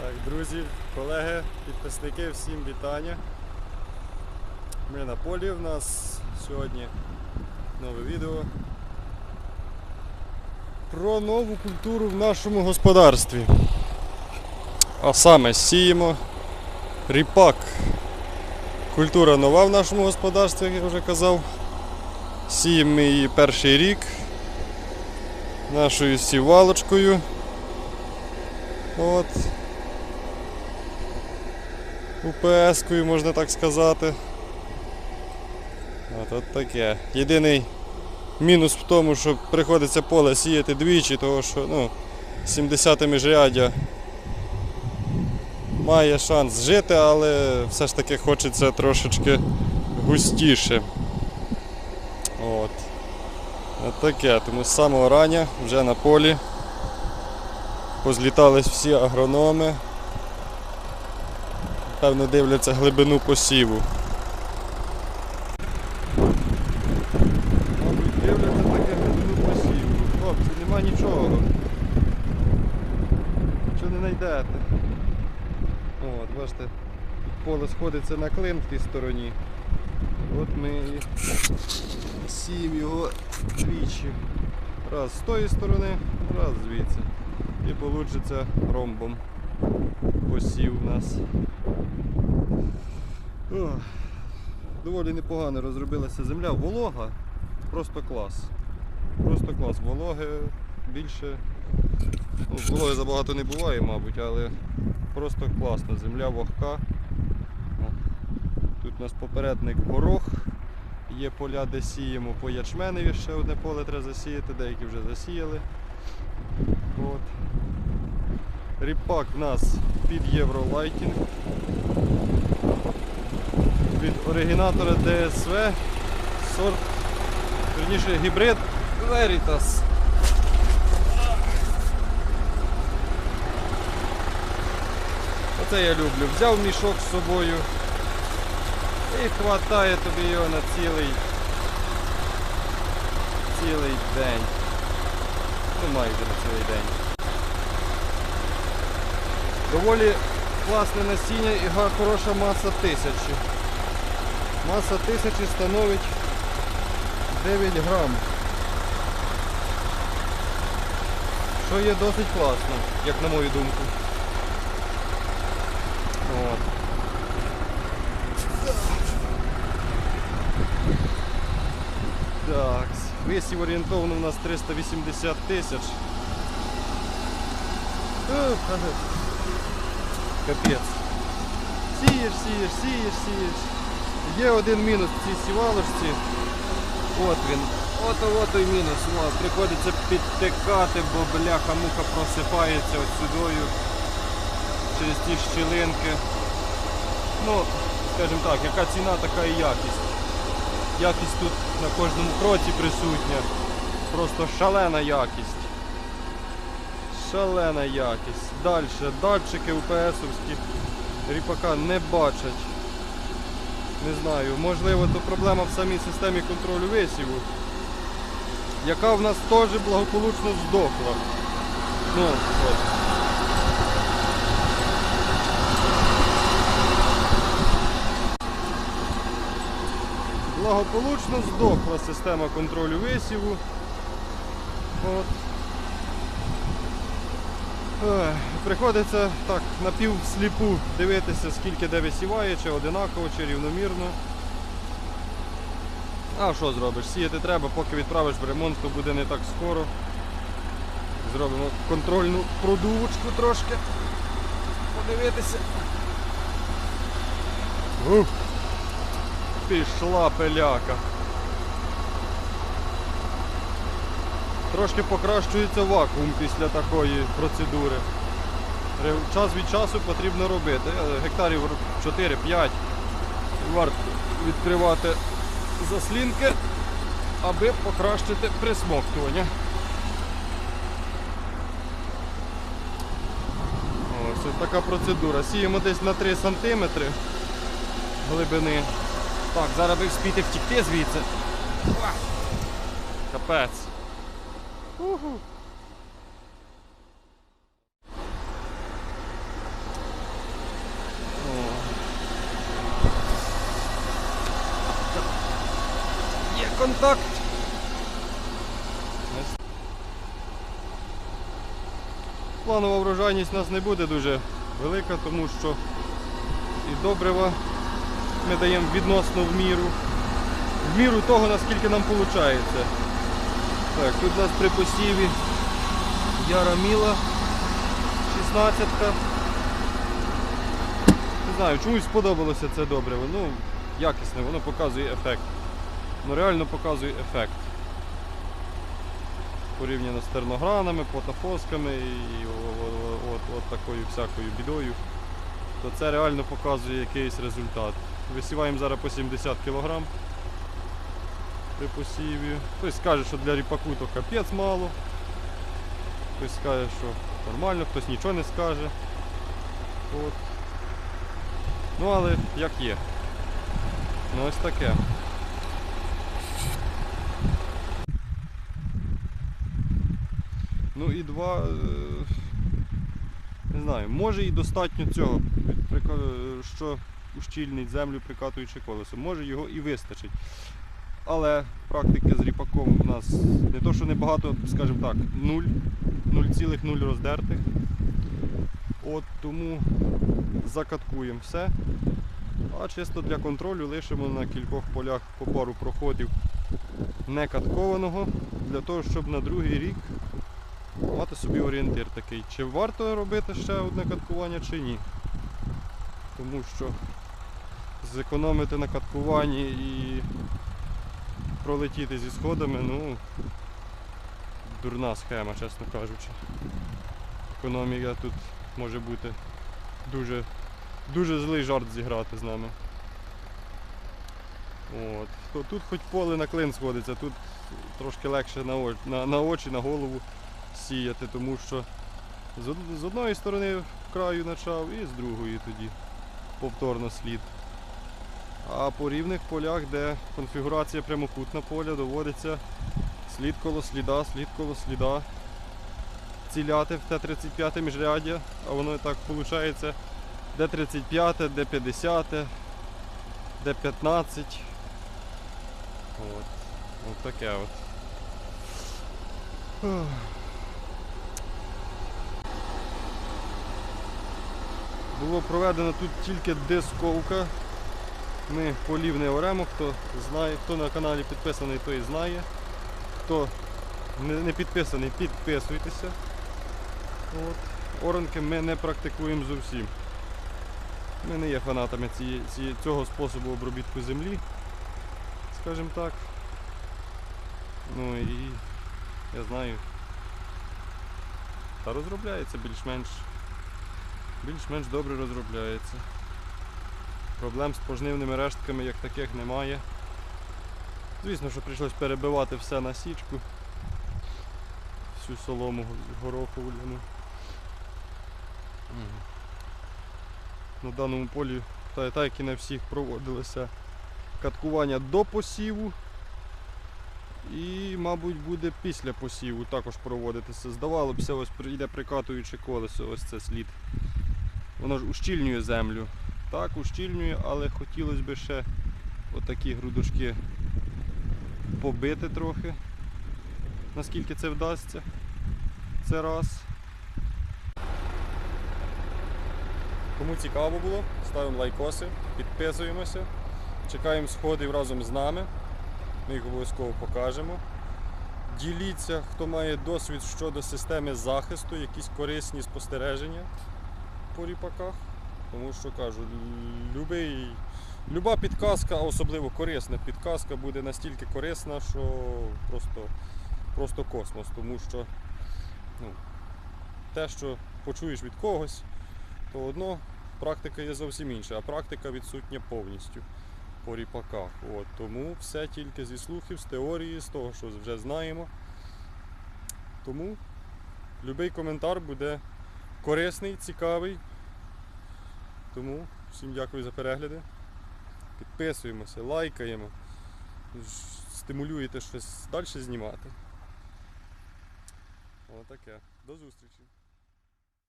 Так, друзі, колеги, підписники, всім вітання. Ми на полі. В нас сьогодні нове відео про нову культуру в нашому господарстві. А саме сіємо ріпак. Культура нова в нашому господарстві, як я вже казав. Сіємо ми її перший рік нашою сівалочкою. От. УПС-кою, можна так сказати. От, от таке. Єдиний мінус в тому, що приходиться поле сіяти двічі, тому що ну, 70 міжрядя має шанс жити, але все ж таки хочеться трошечки густіше. От. От таке. Тому з самого рання вже на полі. Позлітались всі агрономи. Певно дивляться глибину посіву. Мабуть, дивляться таке глибину посіву. Хлопці, нема нічого. Нічого не знайдете. От, бачите, поле сходиться на клин в тій стороні. От ми і сіємо його двічі. Раз з тої сторони, раз звідси. І получиться ромбом. Посів у нас. Ох, доволі непогано розробилася земля. Волога просто клас. Просто клас. Вологи більше. Ну, вологи забагато не буває, мабуть, але просто класно. Земля вогка. Тут у нас попередник горох. Є поля, де сіємо по ячменеві, ще одне поле треба засіяти, деякі вже засіяли. От. Ріпак в нас під Євролайтінг. Від оригінатора DSV сорт, верніше гібрид Veritas. Оце я люблю. Взяв мішок з собою і хватає тобі його на цілий цілий день. Ну майже на цілий день. Доволі класне насіння і хороша маса тисячі. Маса тисячі становить 9 грам. Що є досить класно, як на мою думку. От. Так, весів орієнтовно у нас 380 тисяч. Капець. Сієш, сієш, сієш, сієш. Є один мінус в цій сівалочці. От він. Ото от той мінус. О, приходиться підтикати, бо бляха-муха просипається от сюдою через ті щілинки. Ну, скажімо так, яка ціна, така і якість. Якість тут на кожному кроці присутня. Просто шалена якість. Шалена якість. Далі. Датчики УПСовські ріпака не бачать. Не знаю, можливо, то проблема в самій системі контролю висіву, яка в нас теж благополучно здохла. Ну, от. Благополучно здохла система контролю висіву. От. Ех, Приходиться так напівсліпу дивитися, скільки де висіває, чи одинаково, чи рівномірно. А що зробиш? Сіяти треба, поки відправиш в ремонт, то буде не так скоро. Зробимо контрольну продувочку трошки. Подивитися. Ух. Пішла пиляка. Трошки покращується вакуум після такої процедури. Час від часу потрібно робити. Е, Гектарів 4-5 варто відкривати заслінки, аби покращити присмоктування. Ось така процедура. Сіємо десь на 3 см глибини. Так, зараз би вспіти втікти звідси. Уа! Угу. Є контакт. Планова врожайність у нас не буде дуже велика, тому що і добрива ми даємо відносно в міру, в міру того, наскільки нам виходить. Так, тут у нас при посіві Яра Міла 16 Не знаю, чомусь сподобалося це добриво. Ну, якісне, воно показує ефект. Ну реально показує ефект. Порівняно з терногранами, потафосками і от такою всякою бідою, то це реально показує якийсь результат. Висіваємо зараз по 70 кг при посіві. Хтось скаже, що для ріпаку то капець мало. Хтось скаже, що нормально, хтось нічого не скаже. От. Ну але як є. Ну ось таке. Ну і два. е, Не знаю, може і достатньо цього, що ущільнить землю прикатуючи колесо. Може його і вистачить. Але практики з ріпаком у нас не то, що небагато, скажімо так, 0, 0,0 роздертих. От тому закаткуємо все. А чисто для контролю лишимо на кількох полях по пару проходів не каткованого, для того, щоб на другий рік мати собі орієнтир такий, чи варто робити ще одне каткування, чи ні. Тому що зекономити на каткуванні і пролетіти зі сходами, ну, дурна схема, чесно кажучи. Економія тут може бути дуже, дуже злий жарт зіграти з нами. От. Тут хоч поле на клин сходиться, тут трошки легше на, о- на, на очі, на голову сіяти, тому що з, з одної сторони краю почав і з другої тоді повторно слід. А по рівних полях, де конфігурація прямокутна поля, доводиться слід коло сліда, слід коло сліда ціляти в Т-35 міжряддя, а воно і так виходить Д-35, Д-50, Д-15. От. От таке от. Було проведено тут тільки дисковка. Ми полів не оремо, хто знає, хто на каналі підписаний, той знає. Хто не, підписаний, підписуйтеся. От. Оранки ми не практикуємо зовсім. Ми не є фанатами цієї, цієї- цього способу обробітку землі, скажімо так. Ну і я знаю. Та розробляється більш-менш. Більш-менш добре розробляється. Проблем з пожнивними рештками як таких немає. Звісно, що прийшлось перебивати все на січку. Всю солому го- горохову ляну. На даному полі, та, так як і на всіх, проводилося каткування до посіву. І, мабуть, буде після посіву також проводитися. Здавалося б, ось прийде прикатуючи колесо, ось це слід. Воно ж ущільнює землю. Так, ущільнює, але хотілося б ще отакі грудочки побити трохи. Наскільки це вдасться. Це раз. Кому цікаво було, ставимо лайкоси, підписуємося, чекаємо сходів разом з нами. Ми їх обов'язково покажемо. Діліться, хто має досвід щодо системи захисту, якісь корисні спостереження по ріпаках. Тому що кажу, любий, люба підказка, особливо корисна підказка, буде настільки корисна, що просто, просто космос. Тому що ну, те, що почуєш від когось, то одно практика є зовсім інша, а практика відсутня повністю по ріпаках. От, тому все тільки зі слухів, з теорії, з того, що вже знаємо. Тому будь-який коментар буде корисний, цікавий. Тому всім дякую за перегляди. Підписуємося, лайкаємо, стимулюєте щось далі знімати. Отаке. До зустрічі.